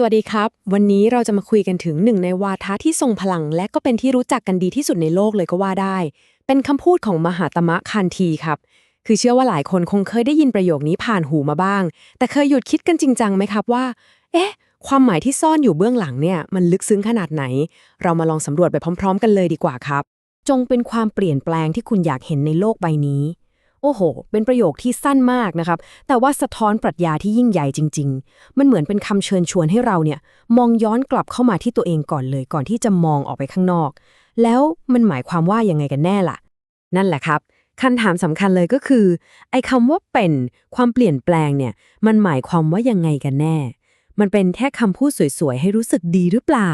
สวัสดีครับ วันนี้เราจะมาคุยกันถึงหนึ่งในวาทะที่ทรงพลัง และก็เป็นที่รู้จักกันดีที่สุดในโลกเลยก็ว่าได้ เป็นคำพูดของมหาตมะคันทีครับ คือเชื่อว่าหลายคนคงเคยได้ยินประโยคนี้ผ่านหูมาบ้าง แต่เคยหยุดคิดกันจริงจังไหมครับว่า เอ๊ะ ความหมายที่ซ่อนอยู่เบื้องหลังเนี่ย มันลึกซึ้งขนาดไหน เรามาลองสำรวจไปพร้อม ๆ กันเลยดีกว่าครับ จงเป็นความเปลี่ยนแปลงที่คุณอยากเห็นในโลกใบนี้ โอ้โห เป็นประโยคที่สั้นมากนะครับ แต่ว่าสะท้อนปรัชญาที่ยิ่งใหญ่จริง ๆ มันเหมือนเป็นคำเชิญชวนให้เราเนี่ย มองย้อนกลับเข้ามาที่ตัวเองก่อนเลย ก่อนที่จะมองออกไปข้างนอก แล้วมันหมายความว่ายังไงกันแน่ล่ะ นั่นแหละครับคำถามสำคัญเลยก็คือ ไอ้คำว่าเป็นความเปลี่ยนแปลงเนี่ย มันหมายความว่ายังไงกันแน่ มันเป็นแค่คำพูดสวยๆ ให้รู้สึกดีหรือเปล่า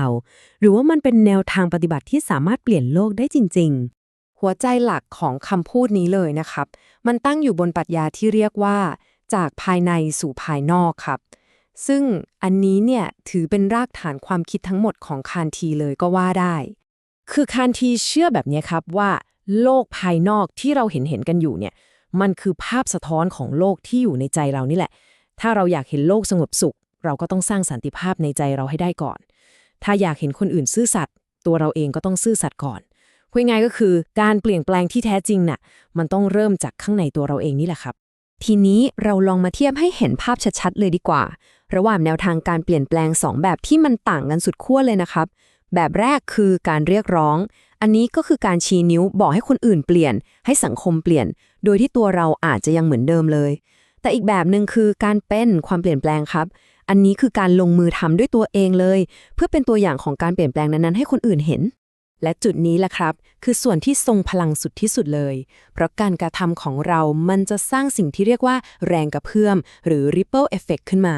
หรือว่ามันเป็นแนวทางปฏิบัติที่สามารถเปลี่ยนโลกได้จริง ๆ หัวใจหลักของคำพูดนี้เลยนะครับ มันตั้งอยู่บนปรัชญาที่เรียกว่า จากภายในสู่ภายนอกครับ ซึ่งอันนี้เนี่ยถือเป็นรากฐานความคิดทั้งหมดของคานทีเลยก็ว่าได้ คือคานทีเชื่อแบบนี้ครับว่า โลกภายนอกที่เราเห็นเห็นกันอยู่เนี่ยมันคือภาพสะท้อนของโลกที่อยู่ในใจเรานี่แหละ ถ้าเราอยากเห็นโลกสงบสุข เราก็ต้องสร้างสันติภาพในใจเราให้ได้ก่อน ถ้าอยากเห็นคนอื่นซื่อสัตย์ตัวเราเองก็ต้องซื่อสัตย์ก่อน พูดง่ายก็คือการเปลี่ยนแปลงที่แท้จริงน่ะ มันต้องเริ่มจากข้างในตัวเราเองนี่แหละครับ ทีนี้เราลองมาเทียบให้เห็นภาพชัดๆเลยดีกว่า ระหว่างแนวทางการเปลี่ยนแปลง 2 แบบที่มันต่างกันสุดขั้วเลยนะครับ แบบแรกคือการเรียกร้อง อันนี้ก็คือการชี้นิ้วบอกให้คนอื่นเปลี่ยน ให้สังคมเปลี่ยน โดยที่ตัวเราอาจจะยังเหมือนเดิมเลย แต่อีกแบบหนึ่งคือการเป็นความเปลี่ยนแปลงครับอันนี้คือการลงมือทำด้วยตัวเองเลย เพื่อเป็นตัวอย่างของการเปลี่ยนแปลงนั้นๆให้คนอื่นเห็น และจุดนี้แหละครับ คือส่วนที่ทรงพลังสุดที่สุดเลย เพราะการกระทำของเรามันจะสร้างสิ่งที่เรียกว่าแรงกระเพื่อม หรือ ripple effect ขึ้นมา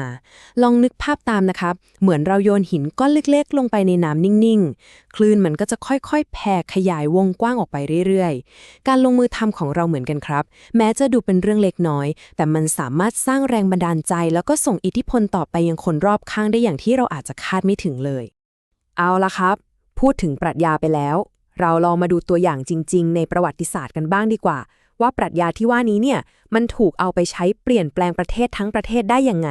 ลองนึกภาพตามนะครับ เหมือนเราโยนหินก้อนเล็กๆ ลงไปในน้ำนิ่งๆ คลื่นมันก็จะค่อยๆ แผ่ขยายวงกว้างออกไปเรื่อยๆ การลงมือทำของเราเหมือนกันครับ แม้จะดูเป็นเรื่องเล็กน้อย แต่มันสามารถสร้างแรงบันดาลใจ แล้วก็ส่งอิทธิพลต่อไปยังคนรอบข้างได้อย่างที่เราอาจจะคาดไม่ถึงเลย เอาละครับ พูดถึงปรัชญาไปแล้ว เราลองมาดูตัวอย่างจริง ๆ ในประวัติศาสตร์กันบ้างดีกว่า ว่าปรัชญาที่ว่านี้เนี่ยมันถูกเอาไปใช้เปลี่ยนแปลงประเทศทั้งประเทศได้ยังไง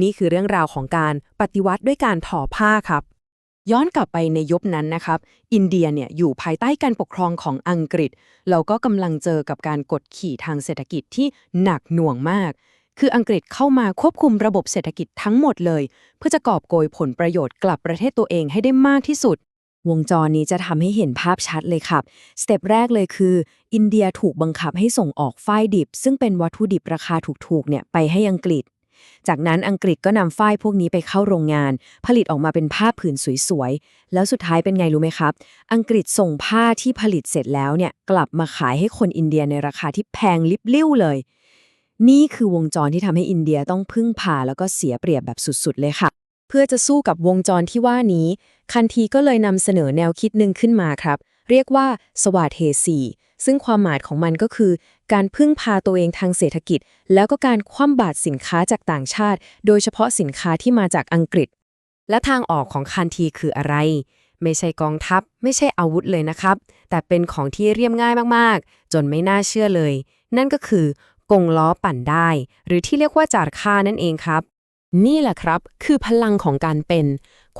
นี่คือเรื่องราวของการปฏิวัติด้วยการทอผ้าครับ ย้อนกลับไปในยุคนั้นนะครับ อินเดียเนี่ยอยู่ภายใต้การปกครองของอังกฤษเราก็กำลังเจอกับการกดขี่ทางเศรษฐกิจที่หนักหน่วงมากคืออังกฤษเข้ามาควบคุมระบบเศรษฐกิจทั้งหมดเลย เพื่อจะกอบโกยผลประโยชน์กลับประเทศตัวเองให้ได้มากที่สุด วงจรนี้จะทำให้เห็นภาพชัดเลยครับ สเต็ปแรกเลยคือ อินเดียถูกบังคับให้ส่งออกฝ้ายดิบ ซึ่งเป็นวัตถุดิบราคาถูกๆเนี่ยไปให้อังกฤษ จากนั้นอังกฤษก็นำฝ้ายพวกนี้ไปเข้าโรงงาน ผลิตออกมาเป็นผ้าผืนสวยๆ แล้วสุดท้ายเป็นไงรู้ไหมครับ อังกฤษส่งผ้าที่ผลิตเสร็จแล้วเนี่ยกลับมาขายให้คนอินเดียในราคาที่แพงลิบลิ่วเลย นี่คือวงจรที่ทำให้อินเดียต้องพึ่งพาแล้วก็เสียเปรียบแบบสุดๆเลยค่ะ พื่อจะสู้กับวงจรที่ว่านี้ คันทีก็เลยนำเสนอแนวคิดหนึ่งขึ้นมาครับ เรียกว่าสวาเทสีซึ่งความหมายของมันก็คือ การพึ่งพาตัวเองทางเศรษฐกิจ แล้วก็การคว่ำบาตรสินค้าจากต่างชาติ โดยเฉพาะสินค้าที่มาจากอังกฤษ และทางออกของคันทีคืออะไร ไม่ใช่กองทัพ ไม่ใช่อาวุธเลยนะครับ แต่เป็นของที่เรียบง่ายมากๆ จนไม่น่าเชื่อเลย นั่นก็คือกงล้อปั่นได้ หรือที่เรียกว่าจาร์คานั่นเองครับ นี่แหละครับ คือพลังของการเป็น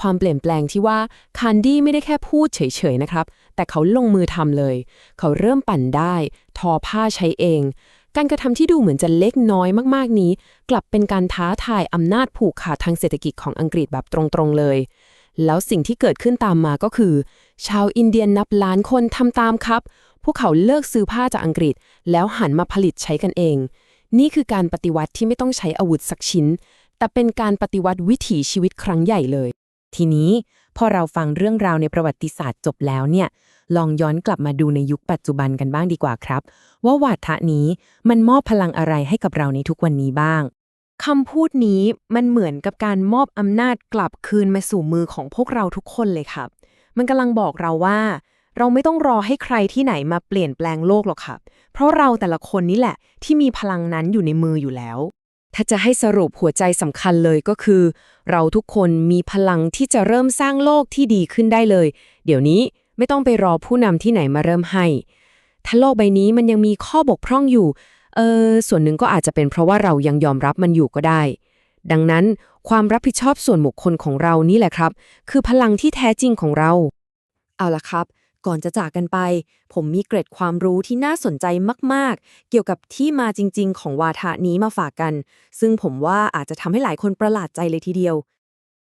ความเปลี่ยนแปลงที่ว่าคันดี้ไม่ได้แค่พูดเฉยๆนะครับ แต่เขาลงมือทำเลย เขาเริ่มปั่นได้ ทอผ้าใช้เอง การกระทำที่ดูเหมือนจะเล็กน้อยมากๆนี้ กลับเป็นการท้าทายอำนาจผูกขาดทางเศรษฐกิจของอังกฤษแบบตรงๆเลย แล้วสิ่งที่เกิดขึ้นตามมาก็คือ ชาวอินเดียนับล้านคนทำตามครับ พวกเขาเลิกซื้อผ้าจากอังกฤษ แล้วหันมาผลิตใช้กันเอง นี่คือการปฏิวัติที่ไม่ต้องใช้อาวุธสักชิ้น แต่เป็นการปฏิวัติวิถีชีวิตครั้งใหญ่เลย ทีนี้พอเราฟังเรื่องราวในประวัติศาสตร์จบแล้วเนี่ย ลองย้อนกลับมาดูในยุคปัจจุบันกันบ้างดีกว่าครับ ว่าวาทะนี้มันมอบพลังอะไรให้กับเราในทุกวันนี้บ้างคำพูดนี้มันเหมือนกับการมอบอำนาจกลับคืนมาสู่มือของพวกเราทุกคนเลยครับ มันกำลังบอกเราว่า เราไม่ต้องรอให้ใครที่ไหนมาเปลี่ยนแปลงโลกหรอกครับ เพราะเราแต่ละคนนี่แหละที่มีพลังนั้นอยู่ในมืออยู่แล้ว ถ้าจะให้สรุปหัวใจสำคัญเลยก็คือ เราทุกคนมีพลังที่จะเริ่มสร้างโลกที่ดีขึ้นได้เลย เดี๋ยวนี้ไม่ต้องไปรอผู้นำที่ไหนมาเริ่มให้ ถ้าโลกใบนี้มันยังมีข้อบกพร่องอยู่เออส่วนหนึ่งก็อาจจะเป็นเพราะว่าเรายังยอมรับมันอยู่ก็ได้ ดังนั้นความรับผิดชอบส่วนบุคคลของเรานี่แหละครับ คือพลังที่แท้จริงของเรา เอาละครับ ก่อนจะจากกันไป ผมมีเกร็ดความรู้ที่น่าสนใจมาก ๆ เกี่ยวกับที่มาจริง ๆ ของวาทะนี้มาฝากกัน ซึ่งผมว่าอาจจะทำให้หลายคนประหลาดใจเลยทีเดียว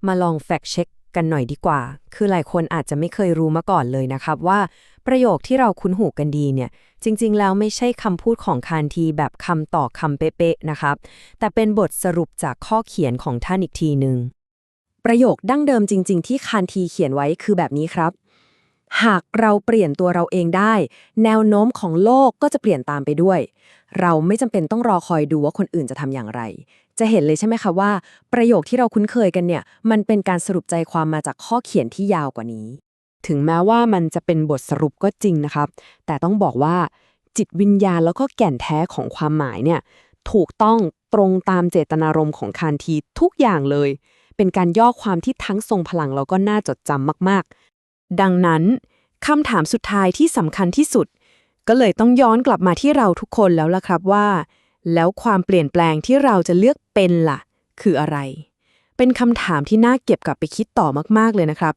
มาลองแฟกเช็คกันหน่อยดีกว่า คือหลายคนอาจจะไม่เคยรู้มาก่อนเลยนะครับว่าประโยคที่เราคุ้นหูกันดีเนี่ย จริง ๆ แล้วไม่ใช่คำพูดของคานทีแบบคำต่อคำเป๊ะ ๆ นะครับ แต่เป็นบทสรุปจากข้อเขียนของท่านอีกทีหนึ่งประโยคดั้งเดิมจริง ๆ ที่คานทีเขียนไว้คือแบบนี้ครับ หากเราเปลี่ยนตัวเราเองได้ แนวโน้มของโลกก็จะเปลี่ยนตามไปด้วย เราไม่จำเป็นต้องรอคอยดูว่าคนอื่นจะทำอย่างไร จะเห็นเลยใช่ไหมคะว่า ประโยคที่เราคุ้นเคยกันเนี่ย มันเป็นการสรุปใจความมาจากข้อเขียนที่ยาวกว่านี้ ถึงแม้ว่ามันจะเป็นบทสรุปก็จริงนะครับ แต่ต้องบอกว่าจิตวิญญาณแล้วก็แก่นแท้ของความหมายเนี่ยถูกต้องตรงตามเจตนารมณ์ของคานทีทุกอย่างเลย เป็นการย่อความที่ทั้งทรงพลังแล้วก็น่าจดจำมากๆ ดังนั้นคำถามสุดท้ายที่สำคัญที่สุด ก็เลยต้องย้อนกลับมาที่เราทุกคนแล้วล่ะครับว่า แล้วความเปลี่ยนแปลงที่เราจะเลือกเป็นล่ะ คืออะไร เป็นคำถามที่น่าเก็บกลับไปคิดต่อมากๆเลยนะครับ